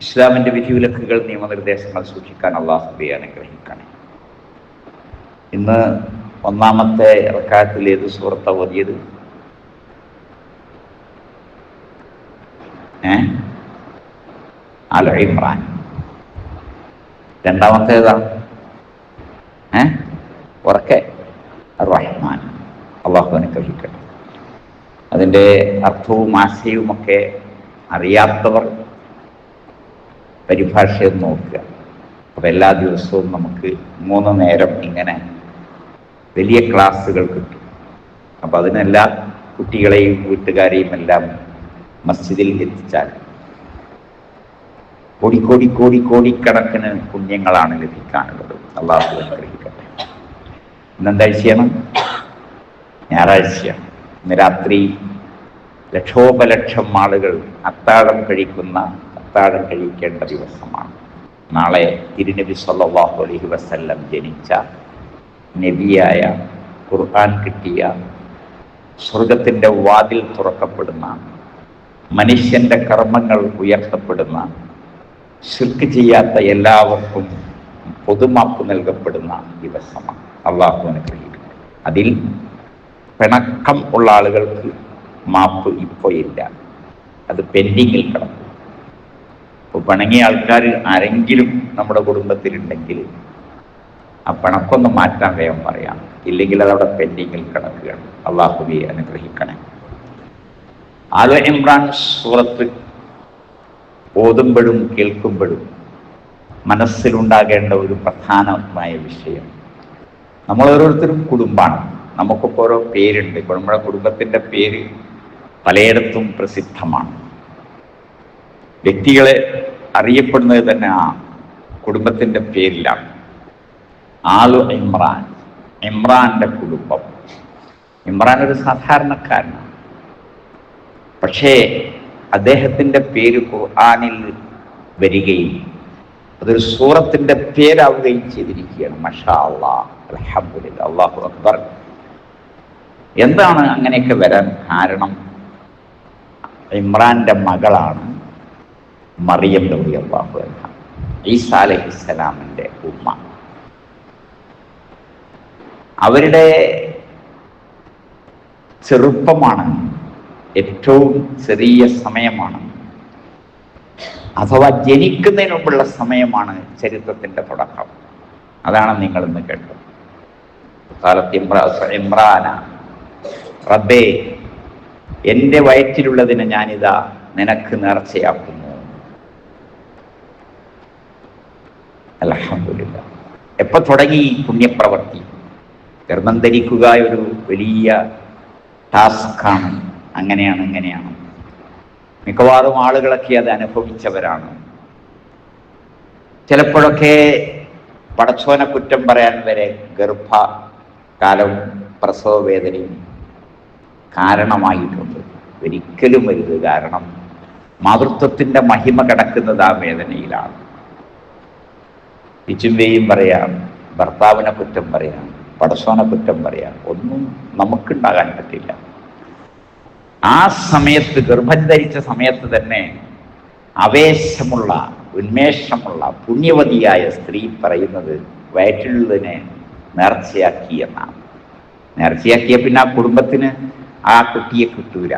ഇസ്ലാമിന്റെ വിധിവിലക്കുകൾ നിയമനിർദ്ദേശങ്ങൾ സൂക്ഷിക്കാൻ അള്ളാഹുബി അനുഗ്രഹിക്കണം ഇന്ന് ഒന്നാമത്തെ ഇറക്കാത്തിൽ ഏത് സുഹൃത്ത ഓതിയത് ഏ? അൽ ഇമ്രാൻ രണ്ടാമത്തേതാ? ഏ? ഉറക്കെ. റഹ്മാൻ അള്ളാഹു അനുഗ്രഹിക്കട്ടെ. അതിന്റെ അർത്ഥവും ആശയവുമൊക്കെ അറിയാത്തവർ പരിഭാഷയും നോക്കുക. അപ്പോൾ എല്ലാ ദിവസവും നമുക്ക് മൂന്ന് നേരം ഇങ്ങനെ വലിയ ക്ലാസ്സുകൾ കിട്ടും. അപ്പം അതിനെല്ലാ കുട്ടികളെയും വീട്ടുകാരെയും എല്ലാം മസ്ജിദിൽ എത്തിച്ചാൽ കോടിക്കോടി കോടി കോടിക്കണക്കിന് പുണ്യങ്ങളാണ് ലഭിക്കാനുള്ളത്. അള്ളാഹു അനുഗ്രഹിക്കട്ടെ. ഇന്നെന്താഴ്ചയാണ് ഞായറാഴ്ചയാണ്. ഇന്ന് രാത്രി ലക്ഷോപലക്ഷം ആളുകൾ അത്താഴം കഴിക്കുന്ന അത്താഴം കഴിക്കേണ്ട ദിവസമാണ്. നാളെ തിരുനബി സല്ലല്ലാഹു അലൈഹി വസല്ലം ജനിച്ച നബിയായ ഖുർആൻ കിട്ടിയ സ്വർഗത്തിന്റെ വാതിൽ തുറക്കപ്പെടുന്ന മനുഷ്യന്റെ കർമ്മങ്ങൾ ഉയർത്തപ്പെടുന്ന ശിർക്ക് ചെയ്യാത്ത എല്ലാവർക്കും പൊതുമാപ്പ് നൽകപ്പെടുന്ന ദിവസമാണ്. അള്ളാഹു അനുഗ്രഹിക്കുന്നത് അതിൽ പിണക്കം ഉള്ള ആളുകൾക്ക് മാപ്പ് ഇപ്പോൾ ഇല്ല. അത് പെൻഡിങ്ങിൽ കിടക്കും. പിണങ്ങിയ ആൾക്കാർ ആരെങ്കിലും നമ്മുടെ കുടുംബത്തിലുണ്ടെങ്കിൽ ആ പിണക്കൊന്ന് മാറ്റാൻ വേഗം പറയാം. ഇല്ലെങ്കിൽ അതവിടെ പെൻഡിങ്ങിൽ കിടക്കുകയാണ്. അള്ളാഹുബി അനുഗ്രഹിക്കണേ. ആല ഇമ്രാൻ സൂറത്ത് ഓതുമ്പോഴും കേൾക്കുമ്പോഴും മനസ്സിലുണ്ടാകേണ്ട ഒരു പ്രധാനമായ വിഷയം. നമ്മൾ ഓരോരുത്തരും കുടുംബമാണ് നമുക്കൊക്കെ ഓരോ പേരുണ്ട്. നമ്മുടെ കുടുംബത്തിന്റെ പേര് പലയിടത്തും പ്രസിദ്ധമാണ്. വ്യക്തികളെ അറിയപ്പെടുന്നത് തന്നെ ആ കുടുംബത്തിന്റെ പേരിലാണ്. ആലു ഇമ്രാൻ. ഇമ്രാന്റെ കുടുംബം. ഇമ്രാൻ ഒരു സാധാരണക്കാരനാണ്. പക്ഷേ അദ്ദേഹത്തിന്റെ പേര് ഖുർആാനിൽ വരികയും അതൊരു സൂറത്തിന്റെ പേരാവുകയും ചെയ്തിരിക്കുകയാണ്. മഷാ അള്ളാഹ് അലഹമുല്ല അള്ളാഹു അക്ബർ. എന്താണ് അങ്ങനെയൊക്കെ വരാൻ കാരണം? ഇമ്രാന്റെ മകളാണ് മറിയം നബി അള്ളാഹു എന്ന ഈസ അലഹിസ്സലാമിന്റെ ഉമ്മ. അവരുടെ ചെറുപ്പമാണ് ഏറ്റവും ചെറിയ സമയമാണ്. അഥവാ ജനിക്കുന്നതിന് മുമ്പുള്ള സമയമാണ് ചരിത്രത്തിന്റെ തുടക്കം. അതാണ് നിങ്ങൾ ഇന്ന് കേട്ടത്. കാലത്ത് ഇമ്രാ ഇമ്രാന റബ്ബേ എന്റെ വയറ്റിലുള്ളതിനെ ഞാനിതാ നിനക്ക് നേർച്ചയാക്കുന്നു. അലഹമില്ല എപ്പൊ തുടങ്ങി പുണ്യപ്രവർത്തി ധർമ്മം ഗർഭം ധരിക്കുക ഒരു വലിയ ടാസ്ക്കാണ്. അങ്ങനെയാണ് ഇങ്ങനെയാണ്. മിക്കവാറും ആളുകളൊക്കെ അത് അനുഭവിച്ചവരാണ്. ചിലപ്പോഴൊക്കെ പടച്ചോനെ കുറ്റം പറയാൻ വരെ ഗർഭകാലവും പ്രസവ വേദനയും കാരണമായിട്ടുണ്ട്. ഒരിക്കലും വരുത് കാരണം മാതൃത്വത്തിന്റെ മഹിമ കിടക്കുന്നത് ആ വേദനയിലാണ്. ഇച്ചുമ്പേയും പറയാം ഭർത്താവിനെ കുറ്റം പറയാം പടസോനെ കുറ്റം പറയാം. ഒന്നും നമുക്കുണ്ടാകാൻ പറ്റില്ല. ആ സമയത്ത് ഗർഭം ധരിച്ച സമയത്ത് തന്നെ ആവേശമുള്ള ഉന്മേഷമുള്ള പുണ്യവതിയായ സ്ത്രീ പറയുന്നത് വയറ്റിലുള്ളതിനെ നേർച്ചയാക്കി എന്നാണ്. നേർച്ചയാക്കിയ പിന്നെ ആ കുടുംബത്തിന് ആ കുട്ടിയെ കിട്ടൂല.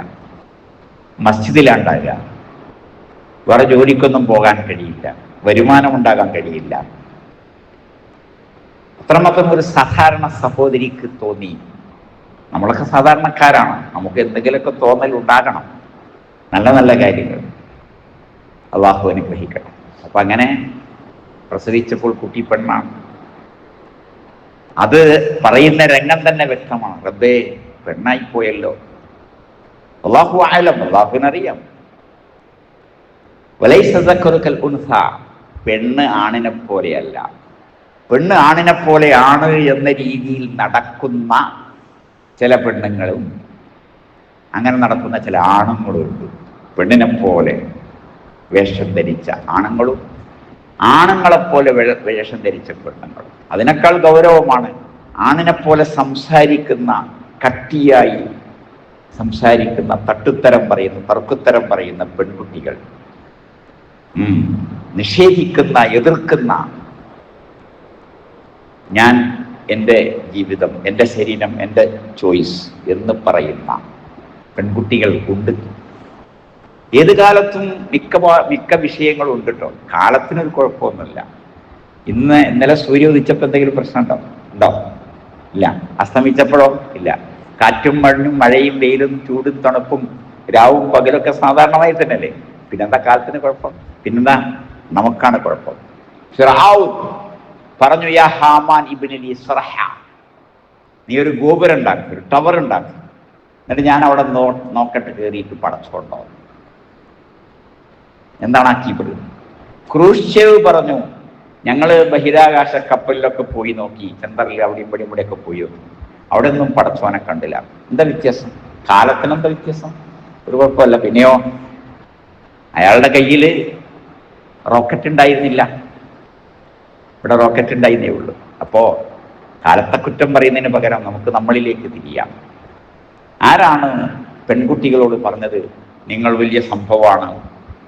മസ്ജിദിലാണ്ടാകുക വേറെ ജോലിക്കൊന്നും പോകാൻ കഴിയില്ല വരുമാനം ഉണ്ടാകാൻ കഴിയില്ല അത്രമാത്രം ഒരു സാധാരണ സഹോദരിക്ക് തോന്നി. നമ്മളൊക്കെ സാധാരണക്കാരാണ്. നമുക്ക് എന്തെങ്കിലുമൊക്കെ തോന്നൽ ഉണ്ടാകണം. നല്ല നല്ല കാര്യങ്ങൾ. അള്ളാഹു അനുഗ്രഹിക്കണം അപ്പൊ അങ്ങനെ പ്രസവിച്ചപ്പോൾ കുട്ടി പെണ്ണാണ്. അത് പറയുന്ന രംഗം തന്നെ വ്യക്തമാണ്. റബ്ബേ പെണ്ണായി പോയല്ലോ. അള്ളാഹു ആയാലും അള്ളാഹുവിനറിയാം. വലൈസക്കറുക്കൽ ഉൻസ പെണ്ണ് ആണിനെ പോലെയല്ല. പെണ്ണ് ആണിനെ പോലെയാണ് എന്ന രീതിയിൽ നടക്കുന്ന ചില പെണ്ണുങ്ങളും അങ്ങനെ നടക്കുന്ന ചില ആണുങ്ങളുണ്ട് പെണ്ണിനെ പോലെ വേഷം ധരിച്ച ആണുങ്ങളും ആണുങ്ങളെപ്പോലെ വേഷം ധരിച്ച പെണ്ണുങ്ങളും. അതിനേക്കാൾ ഗൗരവമാണ് ആണിനെ പോലെ സംസാരിക്കുന്ന കട്ടിയായി സംസാരിക്കുന്ന തട്ടുത്തരം പറയുന്ന തർക്കുത്തരം പറയുന്ന പെൺകുട്ടികൾ. നിഷേധിക്കുന്ന എതിർക്കുന്ന ഞാൻ എന്റെ ജീവിതം എന്റെ ശരീരം എന്റെ ചോയ്സ് എന്ന് പറയുന്ന പെൺകുട്ടികൾ ഉണ്ട്. ഏത് കാലത്തും മിക്ക മിക്ക വിഷയങ്ങളും ഉണ്ട് കേട്ടോ കാലത്തിനൊരു കുഴപ്പമൊന്നുമില്ല. ഇന്ന് ഇന്നലെ സൂര്യ ഉദിച്ചപ്പോൾ എന്തെങ്കിലും പ്രശ്നം ഉണ്ടോ? ഉണ്ടോ ഇല്ല. അസ്തമിച്ചപ്പോഴോ? ഇല്ല. കാറ്റും മഴയും മഴയും വെയിലും ചൂടും തണുപ്പും രാവും പകലൊക്കെ സാധാരണമായി തന്നെയല്ലേ? പിന്നെന്താ കാലത്തിന് കുഴപ്പം? പിന്നെന്താ? നമുക്കാണ് കുഴപ്പം. ഫിർഔൻ പറഞ്ഞു യാ ഹാമാൻ ഇബ്നലി സ്രഹ നീ ഒരു ഗോപുരം ഉണ്ടാക്കി ഒരു ടവർ ഉണ്ടാക്കി. എന്നിട്ട് ഞാൻ അവിടെ നോ നോക്കട്ട് കയറിയിട്ട് പടച്ചുകൊണ്ടോ എന്താണ് ആ കീബിൾ ക്രൂഷ്ചേവ് പറഞ്ഞു ഞങ്ങൾ ബഹിരാകാശ കപ്പലിലൊക്കെ പോയി നോക്കി ചന്ദ്രനിൽ അവിടെയും ഇവിടെ ഇവിടെയൊക്കെ പോയി നോക്കി. അവിടെ ഒന്നും പടച്ചോനെ കണ്ടില്ല. എന്താ വ്യത്യാസം? കാലത്തിന് എന്താ വ്യത്യാസം? ഒരു കുഴപ്പമല്ല. പിന്നെയോ? അയാളുടെ കയ്യിൽ റോക്കറ്റ് ഉണ്ടായിരുന്നില്ല. ഇവിടെ റോക്കറ്റ് ഉണ്ടായിരുന്നേ ഉള്ളൂ. അപ്പോ കാലത്തെ കുറ്റം പറയുന്നതിന് പകരം നമുക്ക് നമ്മളിലേക്ക് തിരിയാം. ആരാണ് പെൺകുട്ടികളോട് പറഞ്ഞത് നിങ്ങൾ വലിയ സംഭവമാണ്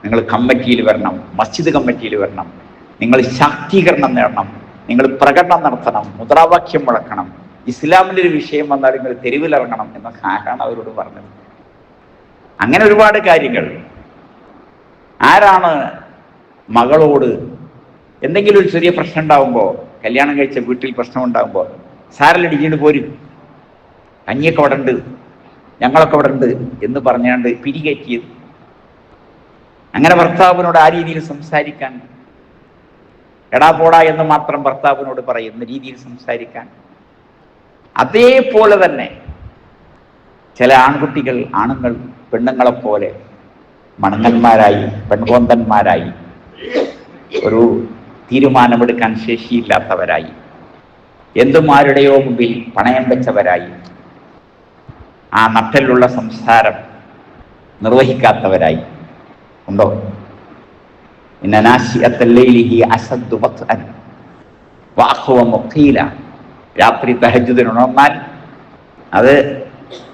നിങ്ങൾ കമ്മിറ്റിയിൽ വരണം മസ്ജിദ് കമ്മിറ്റിയിൽ വരണം നിങ്ങൾ ശാക്തീകരണം നേടണം നിങ്ങൾ പ്രകടനം നടത്തണം മുദ്രാവാക്യം മുഴക്കണം ഇസ്ലാമിന്റെ ഒരു വിഷയം വന്നാൽ നിങ്ങൾ തെരുവിലിറങ്ങണം എന്ന ആരാണ് അവരോട് പറഞ്ഞത്? അങ്ങനെ ഒരുപാട് കാര്യങ്ങൾ. ആരാണ് മകളോട് എന്തെങ്കിലും ഒരു ചെറിയ പ്രശ്നം ഉണ്ടാവുമ്പോൾ കല്യാണം കഴിച്ച വീട്ടിൽ പ്രശ്നം ഉണ്ടാകുമ്പോൾ സാരല്ലടിച്ചിട്ട് പോരും. കഞ്ഞിയൊക്കെ അവിടെ ഉണ്ട് ഞങ്ങളൊക്കെ അവിടെ ഉണ്ട് എന്ന് പറഞ്ഞാണ്ട് പിരികയറ്റിയത് അങ്ങനെ ഭർത്താവിനോട് ആ രീതിയിൽ സംസാരിക്കാൻ എടാ പോടാ എന്ന് മാത്രം ഭർത്താവിനോട് പറയുന്ന രീതിയിൽ സംസാരിക്കാൻ. അതേപോലെ തന്നെ ചില ആൺകുട്ടികൾ ആണുങ്ങൾ പെണ്ണുങ്ങളെപ്പോലെ മണങ്ങന്മാരായി പെൺകോന്തന്മാരായി ഒരു തീരുമാനമെടുക്കാൻ ശേഷിയില്ലാത്തവരായി. എന്തും ആരുടെയോ മുമ്പിൽ പണയം വെച്ചവരായി. ആ നട്ടലുള്ള സംസാരം നിർവഹിക്കാത്തവരായി. ഉണ്ടോ? രാത്രി തഹജുദിനുണർന്നാൽ അത്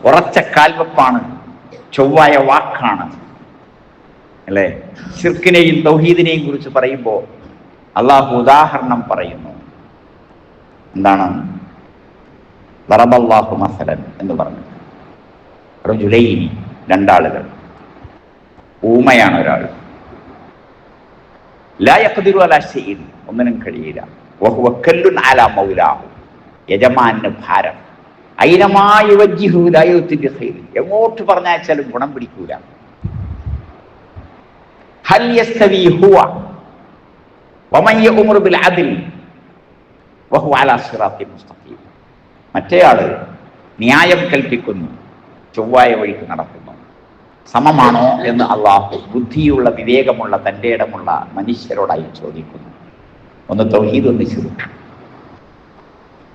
ഉറച്ച കാൽവെപ്പാണ് ചൊവ്വായ വാക്കാണ്. അല്ലേ? ഷിർക്കിനെയും തൗഹീദിനെയും കുറിച്ച് പറയുമ്പോൾ അള്ളാഹു ഉദാഹരണം പറയുന്നു. എന്താണ്? വറബല്ലാഹു മസലൻ എന്ന് പറഞ്ഞു. റജുലൈനി രണ്ടാളുകൾ. ഊമയാണ് ഒരാൾ. ലാ യഖ്ദിറു അലാ ഷൈഇൻ. ഒന്നിനും കഴിയില്ല. വഹുവ കല്ലുൻ അലാ മൗലാഹു. യജമാന് ഭാരം. അയിനമായി വജ്ജിഹു ലാ യുത്തിബി ഖൈർ. എങ്ങോട്ട് പറഞ്ഞാച്ചാലും ഗുണം പിടിക്കൂല. ഹൽ യസ്തവി ഹുവ. വമൻ ഉമർ ബിൽ അദ്ൽ വഹു അലാ സിറാത്തി മുസ്തഖീം. മറ്റേയാൾ ന്യായം കൽപ്പിക്കുന്നു ചൊവ്വായ വഴിക്ക് നടക്കുന്നു. സമമാണോ എന്ന് അള്ളാഹു ബുദ്ധിയുള്ള വിവേകമുള്ള തന്റെ ഇടമുള്ള മനുഷ്യരോടായി ചോദിക്കുന്നു. ഒന്ന് തൗഹീദ് ഒന്ന് ചുരുക്ക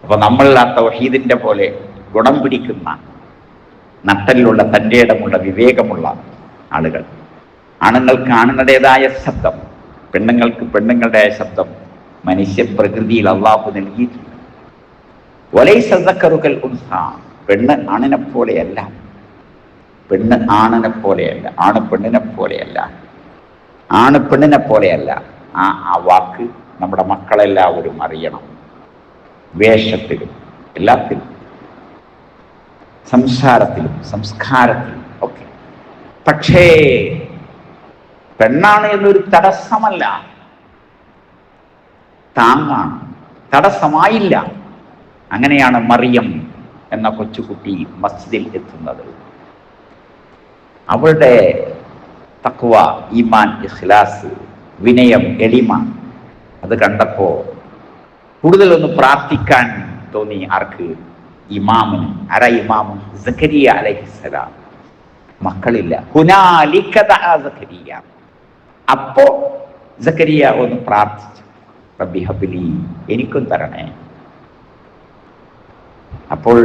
അപ്പൊ നമ്മൾ ആ തൗഹീദിന്റെ പോലെ ഗുണം പിടിക്കുന്ന നട്ടലിലുള്ള തന്റെ ഇടമുള്ള വിവേകമുള്ള ആളുകൾ. ആണുങ്ങൾക്ക് ആണുങ്ങളുടേതായ ശബ്ദം പെണ്ണുങ്ങൾക്ക് പെണ്ണുങ്ങളുടെ ശബ്ദം മനുഷ്യ പ്രകൃതിയിൽ അള്ളാഹു നൽകിയിട്ടുണ്ട്. ഒലൈ സദക്കറുകൾ ഉൻസ. പെണ്ണ് ആണിനെ പോലെയല്ല. പെണ്ണ് ആണിനെ പോലെയല്ല. ആണ് പെണ്ണിനെ പോലെയല്ല. ആണ് പെണ്ണിനെ പോലെയല്ല. ആ ആ വാക്ക് നമ്മുടെ മക്കളെല്ലാവരും അറിയണം. വേഷത്തിലും എല്ലാത്തിലും സംസാരത്തിലും സംസ്കാരത്തിലും ഒക്കെ. പക്ഷേ പെണ്ണാണ് എന്നൊരു തടസ്സമല്ല. താങ്ങാണ് തടസ്സമായില്ല. അങ്ങനെയാണ് മറിയം എന്ന കൊച്ചുകുട്ടി മസ്ജിദിൽ എത്തുന്നത്. അവളുടെ തക്വ ഈമാൻ ഇഖ്ലാസ് വിനയം എളിമ അത് കണ്ടപ്പോ കൂടുതലൊന്ന് പ്രാർത്ഥിക്കാൻ തോന്നി ആർക്ക്? ഇമാമിന് അര ഇമാമു സക്കരിയ അലഹിസലാം മക്കളില്ല. ഹുനാലിക ദഅ സക്കരിയ അപ്പോ സക്കരിയ ഒന്ന് പ്രാർത്ഥിച്ചു. റബ്ബി ഹബിലി എനിക്കും തരണേ. അപ്പോൾ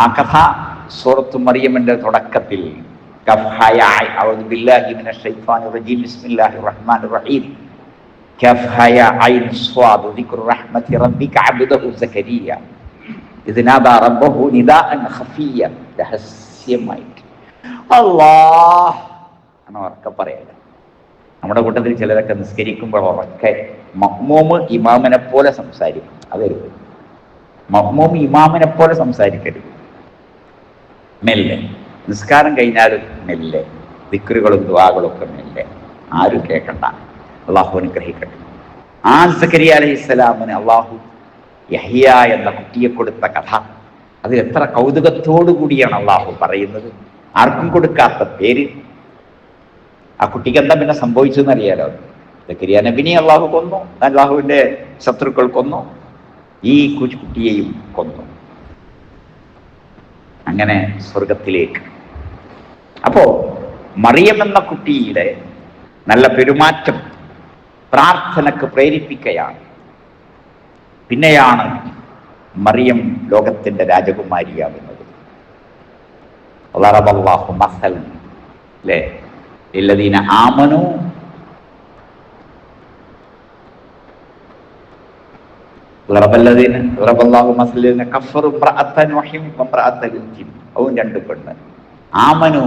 ആ കഥ സൂറത്ത് മറിയമിന്റെ തുടക്കത്തിൽ രഹസ്യമായിട്ട്. അല്ലാഹ് എന്ന് ഉറക്കെ പറയല്ല നമ്മുടെ കൂട്ടത്തിൽ ചിലരൊക്കെ നിസ്കരിക്കുമ്പോൾ ഉറക്കെ മഹ്മൂമ് ഇമാമിനെ പോലെ സംസാരിക്കും. അതൊരു മഹ്മൂമ് ഇമാമിനെ പോലെ സംസാരിക്കരുത്. മെല്ലെ. നിസ്കാരം കഴിഞ്ഞാൽ മെല്ലെ. ദിക്കറുകളും ദുവാകളും ഒക്കെ മെല്ലെ. ആരും കേൾക്കണ്ട. അള്ളാഹു അനുഗ്രഹിക്കട്ടെ. ആ സക്കരിയ അലഹിസ്സലാമിന് അള്ളാഹു യഹിയ എന്ന കുട്ടിയെ കൊടുത്ത കഥ. അത് എത്ര കൗതുകത്തോടു കൂടിയാണ് അള്ളാഹു പറയുന്നത്. ആർക്കും കൊടുക്കാത്ത പേര്. ആ കുട്ടിക്ക് എന്താ പിന്നെ സംഭവിച്ചതെന്ന് അറിയാലോ? സക്കരിയ നബിനെ അള്ളാഹു കൊന്നു. അള്ളാഹുവിന്റെ ശത്രുക്കൾ കൊന്നു. ഈ കുട്ടിയെയും കൊന്നു. അങ്ങനെ സ്വർഗത്തിലേക്ക് അപ്പോ മറിയം എന്ന കുട്ടിയുടെ നല്ല പെരുമാറ്റം പ്രാർത്ഥനക്ക് പ്രേരിപ്പിക്കുകയാണ് പിന്നെയാണ് മറിയം ലോകത്തിന്റെ രാജകുമാരിയാകുന്നത്. അല്ലേ ലല്ലദീന ആമനു. രണ്ട് പെണ്ണ്. ആമനു.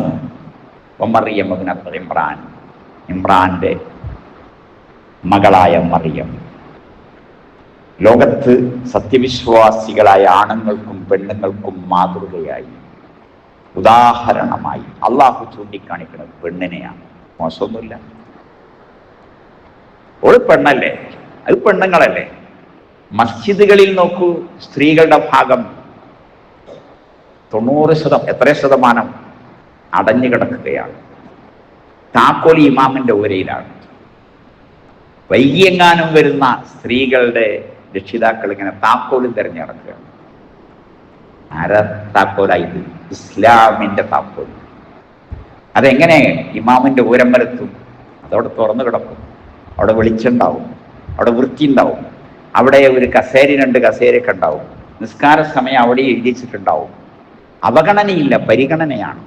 മറിയം ഇമ്രാൻ. ഇമ്രാന്റെ മകളായ മറിയം. ലോകത്ത് സത്യവിശ്വാസികളായ ആണുങ്ങൾക്കും പെണ്ണുങ്ങൾക്കും മാതൃകയായി. ഉദാഹരണമായി അള്ളാഹു ചൂണ്ടിക്കാണിക്കുന്നത് പെണ്ണിനെയാണ്. മോശമൊന്നുമില്ല. ഒരു പെണ്ണല്ലേ? അത് പെണ്ണുങ്ങളല്ലേ? മസ്ജിദുകളിൽ നോക്കൂ സ്ത്രീകളുടെ ഭാഗം തൊണ്ണൂറ് ശതം എത്ര ശതമാനം അടഞ്ഞു കിടക്കുകയാണ്. താക്കോൽ ഇമാമിന്റെ ഊരയിലാണ്. വൈകിയെങ്ങാനും വരുന്ന സ്ത്രീകളുടെ രക്ഷിതാക്കൾ ഇങ്ങനെ താക്കോലും തിരഞ്ഞെടുക്കുകയാണ്. ആരാ താക്കോലായത് ഇസ്ലാമിന്റെ താക്കോൽ അതെങ്ങനെ ഇമാമിന്റെ ഊരം വരത്തും? അതവിടെ തുറന്നു കിടക്കും. അവിടെ വെളിച്ചുണ്ടാവും അവിടെ വൃത്തി ഉണ്ടാവും അവിടെ ഒരു കസേര രണ്ട് കസേരയൊക്കെ ഉണ്ടാവും. നിസ്കാര സമയം അവിടെ എഴുതിച്ചിട്ടുണ്ടാവും. അവഗണനയില്ല പരിഗണനയാണ്.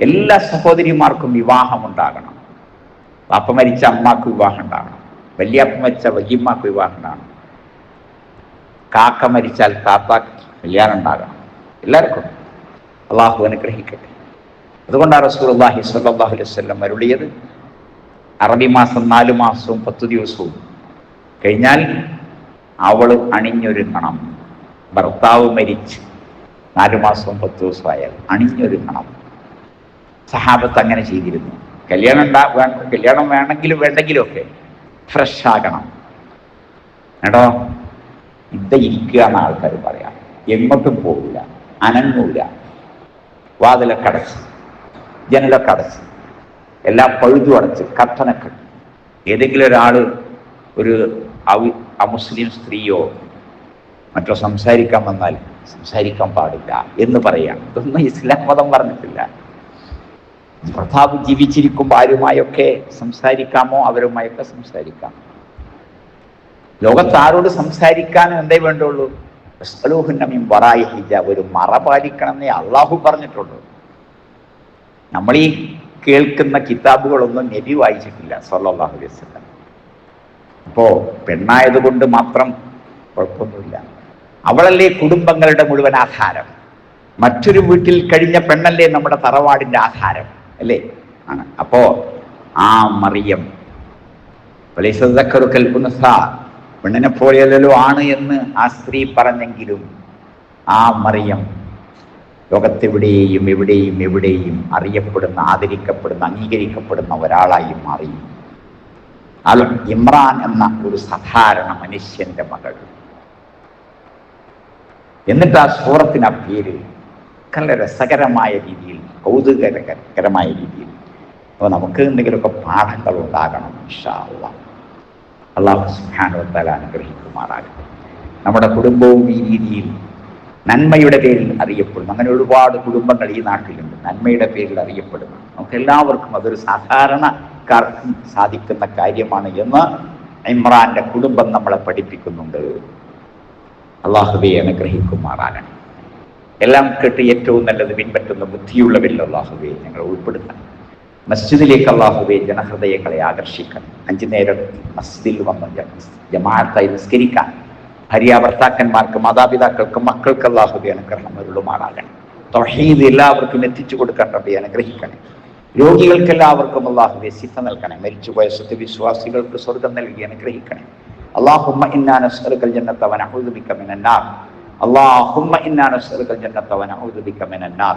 എല്ലാ സഹോദരിമാർക്കും വിവാഹം ഉണ്ടാകണം. പാപ്പ മരിച്ച അമ്മാക്ക് വിവാഹം ഉണ്ടാകണം. വലിയപ്പ മരിച്ച വല്യമ്മക്ക് വിവാഹം ഉണ്ടാകണം. കാക്ക മരിച്ചാൽ താത്താക്ക് കല്യാണം ഉണ്ടാകണം എല്ലാവർക്കും അള്ളാഹു അനുഗ്രഹിക്കട്ടെ. അതുകൊണ്ടാണ് റസൂൽ അള്ളാഹി അലൈഹി വല്ലം അരുളിയത് അറബി മാസം നാലു മാസവും പത്തു ദിവസവും കഴിഞ്ഞാൽ അവൾ അണിഞ്ഞൊരുങ്ങണം ഭർത്താവ് മരിച്ച് നാലു മാസവും പത്ത് ദിവസമായാൽ അണിഞ്ഞൊരുങ്ങണം സഹാബത്ത് അങ്ങനെ ചെയ്തിരുന്നു. കല്യാണം ഉണ്ടാ കല്യാണം വേണമെങ്കിലും വേണ്ടെങ്കിലും ഒക്കെ ഫ്രഷ് ആകണം. കേട്ടോ ഇത് ഇരിക്കുക എന്ന ആൾക്കാർ പറയാം. എങ്ങോട്ടും പോവില്ല അനങ്ങൂല. വാതിലൊക്കെ അടച്ച് ജനലൊക്കെ അടച്ച് എല്ലാം പഴുതു അടച്ച് കട്ടനൊക്കെ ഏതെങ്കിലും ഒരാൾ ഒരു അമുസ്ലിം സ്ത്രീയോ മറ്റോ സംസാരിക്കാൻ വന്നാൽ സംസാരിക്കാൻ പാടില്ല എന്ന് പറയാം. ഇതൊന്നും ഇസ്ലാം മതം പറഞ്ഞിട്ടില്ല. ഭർത്താവ് ജീവിച്ചിരിക്കുമ്പോൾ ആരുമായൊക്കെ സംസാരിക്കാമോ അവരുമായൊക്കെ സംസാരിക്കാം. ലോകത്ത് ആരോട് സംസാരിക്കാനും എന്തേ വേണ്ടുള്ളൂ? ഒരു മറ പാലിക്കണമെന്നേ അള്ളാഹു പറഞ്ഞിട്ടുള്ളൂ. നമ്മൾ ഈ കേൾക്കുന്ന കിതാബുകളൊന്നും നബി വായിച്ചിട്ടില്ല സല്ലാഹു വസല്ലം. അപ്പോ പെണ്ണായതുകൊണ്ട് മാത്രം കുഴപ്പമൊന്നുമില്ല. അവളല്ലേ കുടുംബങ്ങളുടെ മുഴുവൻ ആധാരം? മറ്റൊരു വീട്ടിൽ കഴിഞ്ഞ പെണ്ണല്ലേ നമ്മുടെ തറവാടിന്റെ ആധാരം? അല്ലേ? ആണ്. അപ്പോ ആ മറിയം. പെണ്ണിനെ പോലെയല്ലോ ആണ് എന്ന് ആ സ്ത്രീ പറഞ്ഞെങ്കിലും ആ മറിയം ലോകത്തെവിടെയും എവിടെയും എവിടെയും അറിയപ്പെടുന്ന ആദരിക്കപ്പെടുന്ന അംഗീകരിക്കപ്പെടുന്ന ഒരാളായി മാറി. അൽ ഇമ്രാൻ എന്ന ഒരു സാധാരണ മനുഷ്യന്റെ മകൾ. എന്നിട്ട് ആ സൂറത്തിന് ആ പേര് നല്ല രസകരമായ രീതിയിൽ കൗതുകരകരമായ രീതിയിൽ. അപ്പോൾ നമുക്ക് എന്തെങ്കിലുമൊക്കെ പാഠങ്ങൾ ഉണ്ടാകണം ഇൻഷാ അള്ളാഹ് സുഹാനുവത്താൽ അനുഗ്രഹിക്കുമാറാകട്ടെ. നമ്മുടെ കുടുംബവും ഈ രീതിയിൽ നന്മയുടെ പേരിൽ അറിയപ്പെടുന്നു. അങ്ങനെ ഒരുപാട് കുടുംബങ്ങൾ ഈ നാട്ടിലുണ്ട്. നന്മയുടെ പേരിൽ അറിയപ്പെടുന്നു. നമുക്ക് എല്ലാവർക്കും അതൊരു സാധാരണക്കാർക്കും സാധിക്കുന്ന കാര്യമാണ് എന്ന് ഇമ്രാന്റെ കുടുംബം നമ്മളെ പഠിപ്പിക്കുന്നുണ്ട്. അള്ളാഹുബെ അനുഗ്രഹിക്കുമാറാകണം എല്ലാം കേട്ട് ഏറ്റവും നല്ലത് പിൻപറ്റുന്ന ബുദ്ധിയുള്ളവരിൽ അള്ളാഹുബെ ഞങ്ങൾ ഉൾപ്പെടുത്തണം മസ്ജിദിലേക്ക് അള്ളാഹുബെ ജനഹൃദയങ്ങളെ ആകർഷിക്കാൻ. അഞ്ചു നേരം മസ്ജിദിൽ വന്ന് ജമാഅത്തായി നിസ്കരിക്കാൻ. ഭാര്യ ഭർത്താക്കന്മാർക്ക് മാതാപിതാക്കൾക്ക് മക്കൾക്ക് അള്ളാഹുബി അനുഗ്രഹം ഒരുളുമാറാകണം. തൊഹീദ് എല്ലാവർക്കും എത്തിച്ചു കൊടുക്കാൻ റബി അനുഗ്രഹിക്കണം രോഗികൾക്ക് എല്ലാവർക്കും അള്ളാഹുബെ സിദ്ധ നൽകണേ മരിച്ചുപോയ സത്യവിശ്വാസികൾക്ക് സ്വർഗം നൽകി അനുഗ്രഹിക്കണം അള്ളാഹുമ്മ ഇന്നാനസ്കൽ ജന്നത്തവൻ അഹുദിക്കമിനാർ അള്ളാഹുമ്മ ഇന്നാനസ്കൽ ജന്നത്തവൻ അഹുദിക്കമിനാർ